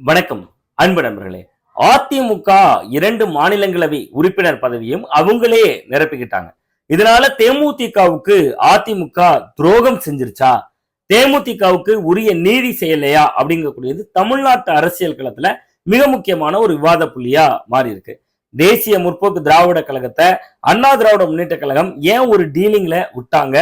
வணக்கம் அன்பு நண்பர்களே. அதிமுக இரண்டு மாநிலங்களவை உறுப்பினர் பதவியும் அவங்களே நிரப்பிக்கிட்டாங்க. இதனால தேமுதிகவுக்கு அதிமுக துரோகம் செஞ்சிருச்சா? தேமுதிகவுக்கு உரிய நீதி செய்யலையா? அப்படிங்கக்கூடியது தமிழ்நாட்டு அரசியல் களத்துல மிக முக்கியமான ஒரு விவாத புள்ளியா மாறி இருக்கு தேசிய முற்போக்கு திராவிட கழகத்தை அண்ணா திராவிட முன்னேற்ற கழகம் ஏன் ஒரு டீலிங்ல விட்டாங்க?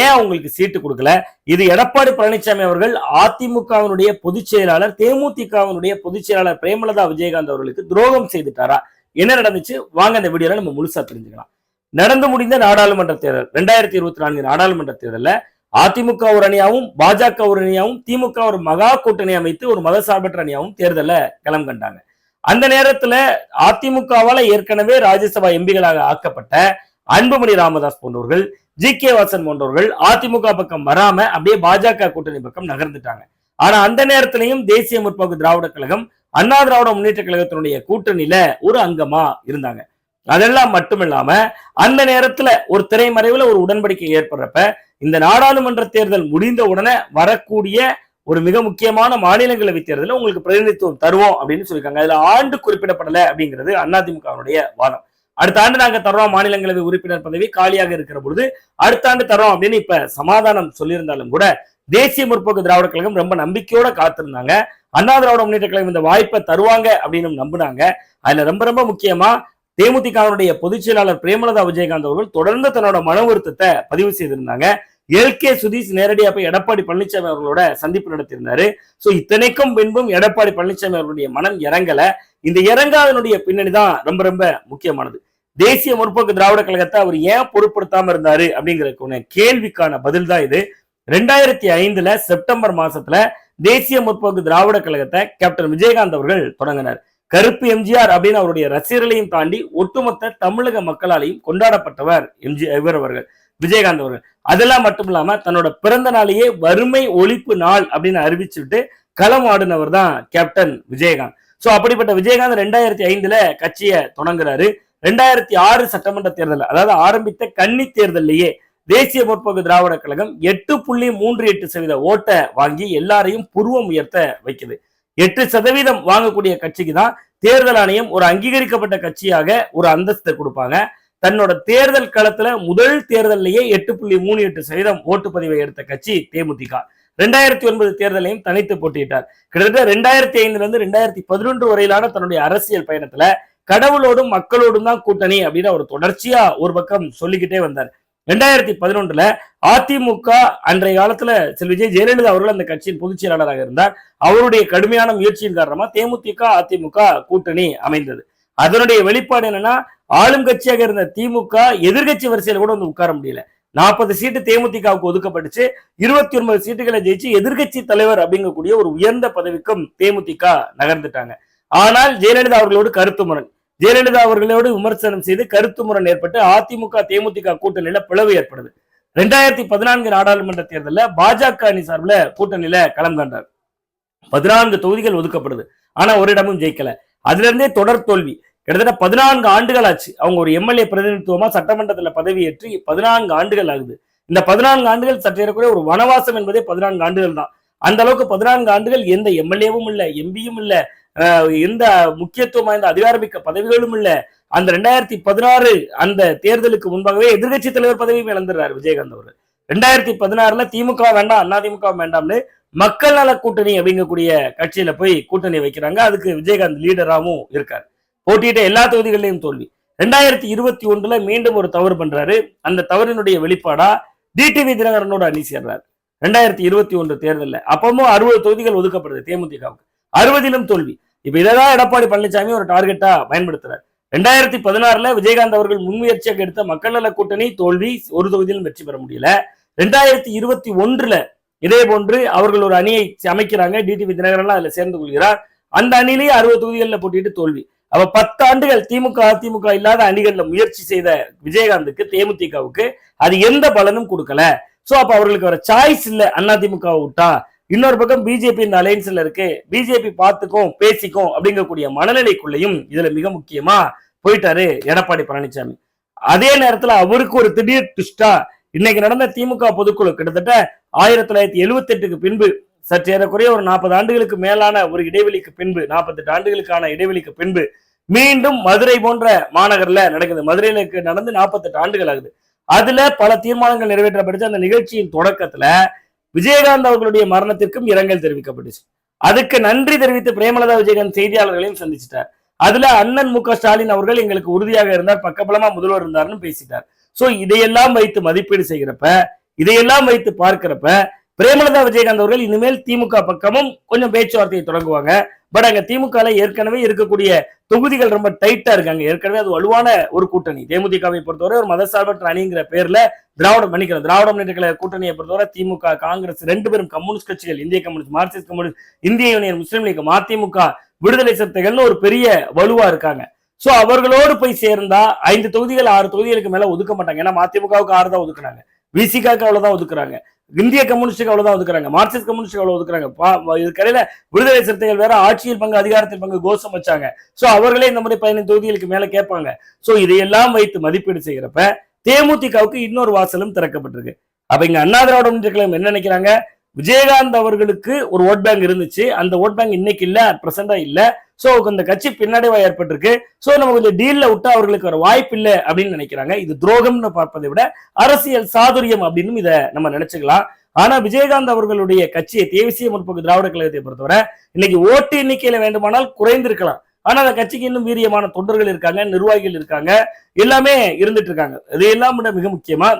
ஏன் அவங்களுக்கு சீட்டு கொடுக்கல? இது எடப்பாடி பழனிசாமி அவர்கள் அதிமுகவினுடைய பொதுச் செயலாளர் தேமுதிகவினுடைய பொதுச் செயலாளர் பிரேமலதா விஜயகாந்த் அவர்களுக்கு துரோகம் செய்துட்டாரா? என்ன நடந்துச்சு? வாங்க அந்த வீடியோல நம்ம முழுசா தெரிஞ்சுக்கலாம். நடந்து முடிந்த நாடாளுமன்ற தேர்தல் ரெண்டாயிரத்தி இருபத்தி நான்கு நாடாளுமன்ற தேர்தலில் அதிமுக ஒரு அணியாவும் பாஜக ஒரு அணியாவும் திமுக ஒரு மகா கூட்டணி அமைத்து ஒரு மதசார்பற்ற அணியாவும் தேர்தலில் களம் கண்டாங்க. அந்த நேரத்துல அதிமுகவால ஏற்கனவே ராஜ்யசபா எம்பிகளாக ஆக்கப்பட்ட அன்புமணி ராமதாஸ் போன்றவர்கள் ஜி கே வாசன் போன்றவர்கள் அதிமுக பக்கம் வராம அப்படியே பாஜக கூட்டணி பக்கம் நகர்ந்துட்டாங்க. ஆனா அந்த நேரத்திலையும் தேசிய முற்போக்கு திராவிட கழகம் அண்ணா திராவிட முன்னேற்ற கழகத்தினுடைய கூட்டணியில ஒரு அங்கமா இருந்தாங்க. அதெல்லாம் மட்டுமில்லாம அந்த நேரத்துல ஒரு திரைமறைவுல ஒரு உடன்படிக்கை ஏற்படுறப்ப இந்த நாடாளுமன்ற தேர்தல் முடிந்த உடனே வரக்கூடிய ஒரு மிக முக்கியமான மாநிலங்களவை தேர்தலில் உங்களுக்கு பிரதிநிதித்துவம் தருவோம் அப்படின்னு சொல்லியிருக்காங்க. அதுல ஆண்டு குறிப்பிடப்படலை அப்படிங்கிறது அதிமுகவினுடைய வாதம். அடுத்த ஆண்டு நாங்க தரோம் மாநிலங்களவை உறுப்பினர் பதவி காலியாக இருக்கிற பொழுது அடுத்த ஆண்டு தரோம் அப்படின்னு இப்ப சமாதானம் சொல்லியிருந்தாலும் கூட தேசிய முற்போக்கு திராவிட கழகம் ரொம்ப நம்பிக்கையோட காத்திருந்தாங்க. அண்ணா திராவிட முன்னேற்ற கழகம் இந்த வாய்ப்பை தருவாங்க அப்படின்னு நம்பினாங்க. அதுல ரொம்ப ரொம்ப முக்கியமா தேமுதிகவினுடைய பொதுச் செயலாளர் பிரேமலதா விஜயகாந்த் அவர்கள் தொடர்ந்து தன்னோட மன வருத்தத்தை பதிவு செய்திருந்தாங்க. எல். கே. சுதீஷ் நேரடியாக போய் எடப்பாடி பழனிசாமி அவர்களோட சந்திப்பு நடத்தியிருந்தாரு. ஸோ இத்தனைக்கும் பின்பும் எடப்பாடி பழனிசாமி அவர்களுடைய மனம் இறங்கல. இந்த இறங்காதனுடைய பின்னணி தான் ரொம்ப ரொம்ப முக்கியமானது. தேசிய முற்போக்கு திராவிட கழகத்தை அவர் ஏன் பொருட்படுத்தாம இருந்தாரு அப்படிங்கிற கேள்விக்கான பதில் தான் இது. ரெண்டாயிரத்தி ஐந்துல செப்டம்பர் மாசத்துல தேசிய முற்போக்கு திராவிட கழகத்தை கேப்டன் விஜயகாந்த் அவர்கள் தொடங்கினார். கருப்பு எம்ஜிஆர் அப்படின்னு அவருடைய ரசிகர்களையும் தாண்டி ஒட்டுமொத்த தமிழக மக்களாலையும் கொண்டாடப்பட்டவர் எம்ஜி இவர் அவர்கள். விஜயகாந்த் அவர்கள். அதெல்லாம் மட்டும் இல்லாம தன்னோட பிறந்த நாளையே வறுமை ஒழிப்பு நாள் அப்படின்னு அறிவிச்சுட்டு களம் ஆடினவர் தான் கேப்டன் விஜயகாந்த். ஸோ அப்படிப்பட்ட விஜயகாந்த் ரெண்டாயிரத்தி ஐந்துல கட்சியை தொடங்குறாரு. ரெண்டாயிரத்தி ஆறு சட்டமன்ற தேர்தல் அதாவது ஆரம்பித்த கன்னி தேர்தலையே தேசிய முற்போக்கு திராவிட கழகம் எட்டு புள்ளி மூன்று எட்டு சதவீத ஓட்டை வாங்கி எல்லாரையும் புருவம் உயர்த்த வைக்குது. எட்டு சதவீதம் வாங்கக்கூடிய கட்சிக்கு தான் தேர்தல் ஆணையம் ஒரு அங்கீகரிக்கப்பட்ட கட்சியாக ஒரு அந்தஸ்தை கொடுப்பாங்க. தன்னோட தேர்தல் களத்துல முதல் தேர்தலையே எட்டு புள்ளி மூணு எட்டு சதவீதம் ஓட்டுப்பதிவை எடுத்த கட்சி தேமுதிக. ரெண்டாயிரத்தி ஒன்பது தேர்தலையும் தனித்து போட்டியிட்டார். கிட்டத்தட்ட ரெண்டாயிரத்தி ஐந்துல இருந்து ரெண்டாயிரத்தி பதினொன்று வரையிலான தன்னுடைய அரசியல் பயணத்துல கடவுளோடும் மக்களோடும் தான் கூட்டணி அப்படின்னு அவர் தொடர்ச்சியா ஒரு பக்கம் சொல்லிக்கிட்டே வந்தார். ரெண்டாயிரத்தி பதினொன்றுல அதிமுக அன்றைய காலத்துல செல் விஜய் ஜெயலலிதா அவர்கள் அந்த கட்சியின் பொதுச் செயலாளராக இருந்தார். அவருடைய கடுமையான முயற்சியின் காரணமா தேமுதிக அதிமுக கூட்டணி அமைந்தது. அதனுடைய வெளிப்பாடு என்னன்னா ஆளும் கட்சியாக இருந்த திமுக எதிர்கட்சி வரிசையில கூட வந்து உட்கார முடியல. நாற்பது சீட்டு தேமுதிகவுக்கு ஒதுக்கப்பட்டுச்சு. இருபத்தி ஒன்பது சீட்டுகளை ஜெயிச்சு எதிர்கட்சி தலைவர் அப்படிங்கக்கூடிய ஒரு உயர்ந்த பதவிக்கும் தேமுதிக நகர்ந்துட்டாங்க. ஆனால் ஜெயலலிதா அவர்களோடு கருத்து முரண். ஜெயலலிதா அவர்களோடு விமர்சனம் செய்து கருத்து முரண் ஏற்பட்டு அதிமுக தேமுதிக கூட்டணியில பிளவு ஏற்படுது. ரெண்டாயிரத்தி பதினான்கு நாடாளுமன்ற தேர்தலில் பாஜக அணி சார்பில் கூட்டணியில களம் கண்டார். பதினான்கு தொகுதிகள் ஒதுக்கப்படுது. ஆனா ஒரு இடமும் ஜெயிக்கல. அதுல இருந்தே தொடர் தோல்வி. கிட்டத்தட்ட பதினான்கு ஆண்டுகள் ஆச்சு அவங்க ஒரு எம்எல்ஏ பிரதிநிதித்துவமா சட்டமன்றத்தில் பதவியேற்று பதினான்கு ஆண்டுகள் ஆகுது. இந்த பதினான்கு ஆண்டுகள் சற்றேறக்குறைய ஒரு வனவாசம் என்பதே பதினான்கு ஆண்டுகள் தான். அந்த அளவுக்கு பதினான்கு ஆண்டுகள் எந்த எம்எல்ஏவும் இல்லை எம்பியும் இல்லை எந்த முக்கியத்துவம் வாய்ந்த அதிகாரமிக்க பதவிகளும் இல்லை. அந்த ரெண்டாயிரத்தி பதினாறு அந்த தேர்தலுக்கு முன்பாகவே எதிர்கட்சி தலைவர் பதவியும் இழந்துடுறாரு விஜயகாந்த் அவர் ரெண்டாயிரத்தி பதினாறுல திமுக வேண்டாம் அதிமுக வேண்டாம்னு மக்கள் நல கூட்டணி அப்படிங்கக்கூடிய கட்சியில போய் கூட்டணி வைக்கிறாங்க. அதுக்கு விஜயகாந்த் லீடராகவும் இருக்காரு. போட்டியிட்ட எல்லா தொகுதிகளிலும் தோல்வி. ரெண்டாயிரத்தி இருபத்தி ஒன்றுல மீண்டும் ஒரு தவறு பண்றாரு. அந்த தவறினுடைய வெளிப்பாடா டிடிவி தினகரனோட அணி சேர்றாரு. ரெண்டாயிரத்தி இருபத்தி ஒன்று தேர்தலில். அப்பவும் அறுபது தொகுதிகள் ஒதுக்கப்படுது தேமுதிகவுக்கு. அறுபதிலும் தோல்வி. இப்ப இதைதான் எடப்பாடி பழனிசாமி ஒரு டார்கெட்டா பயன்படுத்துறாரு. ரெண்டாயிரத்தி பதினாறுல விஜயகாந்த் அவர்கள் முன்முயற்சியாக எடுத்த மக்கள் நல கூட்டணி தோல்வி ஒரு தொகுதியிலும் வெற்றி பெற முடியல. ரெண்டாயிரத்தி இருபத்தி ஒன்றுல இதே போன்று அவர்கள் ஒரு அணியை அமைக்கிறாங்க. டிடிவி தினகரன் அதுல சேர்ந்து கொள்கிறார். அந்த அணியிலேயே அறுபது தொகுதிகளில் போட்டிட்டு தோல்வி. அப்ப பத்து ஆண்டுகள் திமுக அதிமுக இல்லாத அணிகள்ல முயற்சி செய்த விஜயகாந்துக்கு தேமுதிகவுக்கு அது எந்த பலனும் கொடுக்கல. சோ அப்ப அவர்களுக்கு வர சாய்ஸ் இல்ல. அதிமுக விட்டா இன்னொரு பக்கம் பிஜேபி இந்த அலையன்ஸ்ல இருக்கு. பிஜேபி பார்த்துக்கும் பேசிக்கும் அப்படிங்கக்கூடிய மனநிலைக்குள்ளேயும் இதுல மிக முக்கியமா போயிட்டாரு எடப்பாடி பழனிசாமி அதே நேரத்துல அவருக்கு ஒரு திடீர் ட்விஸ்டா இன்னைக்கு நடந்த திமுக பொதுக்குழு கிட்டத்தட்ட ஆயிரத்தி தொள்ளாயிரத்தி எழுபத்தி எட்டுக்கு பின்பு சற்று ஏறக்குறைய ஒரு நாற்பது ஆண்டுகளுக்கு மேலான ஒரு இடைவெளிக்கு பின்பு நாற்பத்தெட்டு ஆண்டுகளுக்கான இடைவெளிக்கு பின்பு மீண்டும் மதுரை போன்ற மாநகர்ல நடக்குது. மதுரையில நடந்து நாற்பத்தெட்டு ஆண்டுகள் ஆகுது. அதுல பல தீர்மானங்கள் நிறைவேற்றப்பட்டுச்சு. அந்த நிகழ்ச்சியின் தொடக்கத்துல விஜயகாந்த் அவர்களுடைய மரணத்திற்கும் இரங்கல் தெரிவிக்கப்பட்டுச்சு. அதுக்கு நன்றி தெரிவித்து பிரேமலதா விஜயகாந்த் செய்தியாளர்களையும் சந்திச்சிட்டார். அதுல அண்ணன் மு ஸ்டாலின் அவர்கள் எங்களுக்கு உறுதியாக இருந்தார். பக்கபலமா முதல்வர் இருந்தார்னு பேசிட்டார். சோ இதையெல்லாம் வைத்து மதிப்பீடு செய்கிறப்ப இதையெல்லாம் வைத்து பார்க்கிறப்ப பிரேமலதா விஜயகாந்த் அவர்கள் இனிமேல் திமுக பக்கமும் கொஞ்சம் பேச்சுவார்த்தையை தொடங்குவாங்க. பட் அங்க திமுக ஏற்கனவே இருக்கக்கூடிய தொகுதிகள் ரொம்ப டைட்டா இருக்காங்க. ஏற்கனவே அது வலுவான ஒரு கூட்டணி. தேமுதிகவை பொறுத்தவரை ஒரு மதசார்பற்ற அணிங்கிற பேர்ல திராவிட மன்னிக்கிற திராவிட முன்னேற்ற கூட்டணியை பொறுத்தவரை திமுக காங்கிரஸ் ரெண்டு பேரும் கம்யூனிஸ்ட் கட்சிகள் இந்திய கம்யூனிஸ்ட் மார்க்சிஸ்ட் கம்யூனிஸ்ட் இந்திய யூனியன் முஸ்லீம் லீக் மதிமுக விடுதலை சிறுத்தைகள்னு ஒரு பெரிய வலுவா இருக்காங்க. சோ அவர்களோடு போய் சேர்ந்தா ஐந்து தொகுதிகள் ஆறு தொகுதிகளுக்கு மேல ஒதுக்க மாட்டாங்க. ஏன்னா மதிமுகவுக்கு ஆறு தான் ஒதுக்குனாங்க. விசிகாக்கு அவ்வளவுதான் ஒதுக்குறாங்க. இந்திய கம்யூனிஸ்டுக்கு அவ்வளவுதான் ஒதுக்குறாங்க. மார்க்சிஸ்ட் கம்யூனிஸ்டுக்கு அவ்வளவு ஒதுக்குறாங்க. இதுக்கடையில விடுதலை சிறுத்தைகள் வேற ஆட்சியில் பங்கு அதிகாரத்தில் பங்கு கோஷம் வச்சாங்க. சோ அவர்களே இந்த மாதிரி பதினைந்து தொகுதிகளுக்கு மேல கேட்பாங்க. சோ இதையெல்லாம் வைத்து மதிப்பீடு செய்யறப்ப தேமுதிகவுக்கு இன்னொரு வாசலும் திறக்கப்பட்டிருக்கு. அப்ப இங்க அண்ணா திராவிட முன்னேற்ற கழகம் என்ன நினைக்கிறாங்க? விஜயகாந்த் அவர்களுக்கு ஒரு ஓட் பேங்க் இருந்துச்சு. அந்த ஓட் பேங்க் இன்னைக்கு இல்ல பிரசண்டா இல்ல. சோ அந்த கட்சி பின்னடைவா ஏற்பட்டிருக்கு. சோ நம்ம கொஞ்சம் டீல்ல விட்டா அவர்களுக்கு ஒரு வாய்ப்பு இல்லை அப்படின்னு நினைக்கிறாங்க. இது துரோகம்னு பார்ப்பதை விட அரசியல் சாதுரியம் அப்படின்னு இதை நம்ம நினைச்சுக்கலாம். ஆனா விஜயகாந்த் அவர்களுடைய கட்சியை தேசிய முற்போக்கு திராவிட கழகத்தை பொறுத்தவரை இன்னைக்கு ஓட்டு எண்ணிக்கையில வேண்டுமானால் குறைந்திருக்கலாம். ஆனா அந்த கட்சிக்கு இன்னும் வீரியமான தொண்டர்கள் இருக்காங்க நிர்வாகிகள் இருக்காங்க. எல்லாமே இருந்துட்டு இருக்காங்க. இதையெல்லாம் விட மிக முக்கியமா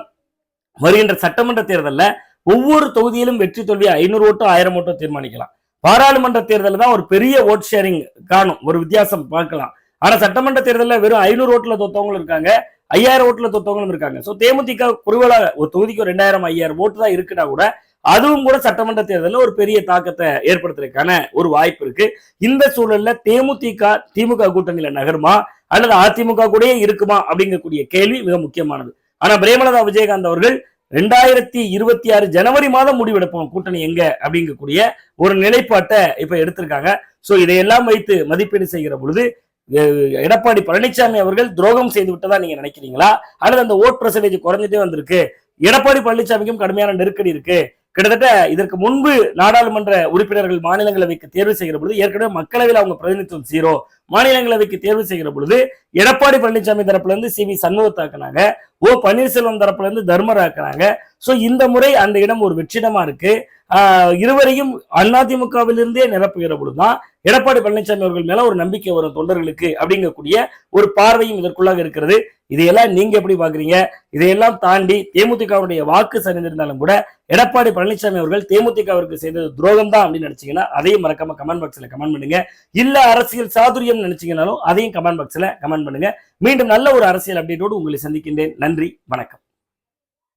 வருகின்ற சட்டமன்ற தேர்தலில் ஒவ்வொரு தொகுதியிலும் வெற்றி தோல்வி ஐநூறு ஓட்டோ ஆயிரம் ஓட்டோ தீர்மானிக்கலாம். பாராளுமன்ற தேர்தலில் தான் ஒரு பெரிய ஓட் ஷேரிங் காணும். ஒரு வித்தியாசம் பார்க்கலாம். ஆனா சட்டமன்ற தேர்தலில் வெறும் ஐநூறு ஓட்டுல தொத்தவங்களும் இருக்காங்க. ஐயாயிரம் ஓட்டுல தொத்தவங்களும் இருக்காங்க. ஸோ தேமுதிக குறுவலாக ஒரு தொகுதிக்கு ஒரு ரெண்டாயிரம் ஐயாயிரம் ஓட்டு தான் இருக்குன்னா கூட அதுவும் கூட சட்டமன்ற தேர்தலில் ஒரு பெரிய தாக்கத்தை ஏற்படுத்துறதுக்கான ஒரு வாய்ப்பு இருக்கு. இந்த சூழல்ல தேமுதிக திமுக கூட்டணியில நகருமா? அல்லது அதிமுக கூடயே இருக்குமா? அப்படிங்கக்கூடிய கேள்வி மிக முக்கியமானது. ஆனா பிரேமலதா விஜயகாந்த் அவர்கள் ரெண்டாயிரத்தி இருபத்தி ஆறு ஜனவரி மாதம் முடிவெடுப்போம். கூட்டணி எங்க? அப்படிங்கக்கூடிய ஒரு நிலைப்பாட்டை இப்ப எடுத்திருக்காங்க. ஸோ இதையெல்லாம் வைத்து மதிப்பீடு செய்கிற பொழுது எடப்பாடி பழனிசாமி அவர்கள் துரோகம் செய்து விட்டதா நீங்க நினைக்கிறீங்களா? அல்லது அந்த ஓட் பர்சன்டேஜ் குறைஞ்சிட்டே வந்திருக்கு. எடப்பாடி பழனிசாமிக்கும் கடுமையான நெருக்கடி இருக்கு. கிட்டத்தட்ட இதற்கு முன்பு நாடாளுமன்ற உறுப்பினர்கள் மாநிலங்களவைக்கு தேர்வு செய்கிற பொழுது ஏற்கனவே மக்களவையில் அவங்க பிரதிநிதித்துவம் ஜீரோ மாநிலங்களவைக்கு தேர்வு செய்கிற பொழுது எடப்பாடி பழனிசாமி தரப்புல இருந்து சி வி சண்முகத்தாக்குனாங்க ஓ பன்னீர்செல்வம் தரப்புல இருந்து தர்மர் ஆக்குனாங்க. சோ இந்த முறை அந்த இடம் ஒரு வெற்றிடமா இருக்கு. இருவரையும் அதிமுகவிலிருந்தே நிரப்புகிற பொழுதுதான் எடப்பாடி பழனிசாமி அவர்கள் மேல ஒரு நம்பிக்கை வரும் தொண்டர்களுக்கு அப்படிங்கக்கூடிய ஒரு பார்வையும் இதற்குள்ளாக இருக்கிறது. இதையெல்லாம் நீங்க எப்படி பாக்குறீங்க இதையெல்லாம் தாண்டி தேமுதிகவுடைய வாக்கு சரிந்திருந்தாலும் கூட எடப்பாடி பழனிசாமி அவர்கள் தேமுதிகவிற்கு செய்தது துரோகம் தான் அப்படின்னு நினைச்சீங்கன்னா அதையும் மறக்காம கமெண்ட் பாக்ஸ்ல கமெண்ட் பண்ணுங்க. இல்ல அரசியல் சாதுரியம் நினைச்சீங்கனாலும் அதையும் கமெண்ட் பாக்ஸில் கமெண்ட் பண்ணுங்க. மீண்டும் நல்ல ஒரு அரசியல் அப்டேட்டோடு உங்களை சந்திக்கின்றேன். நன்றி. வணக்கம்.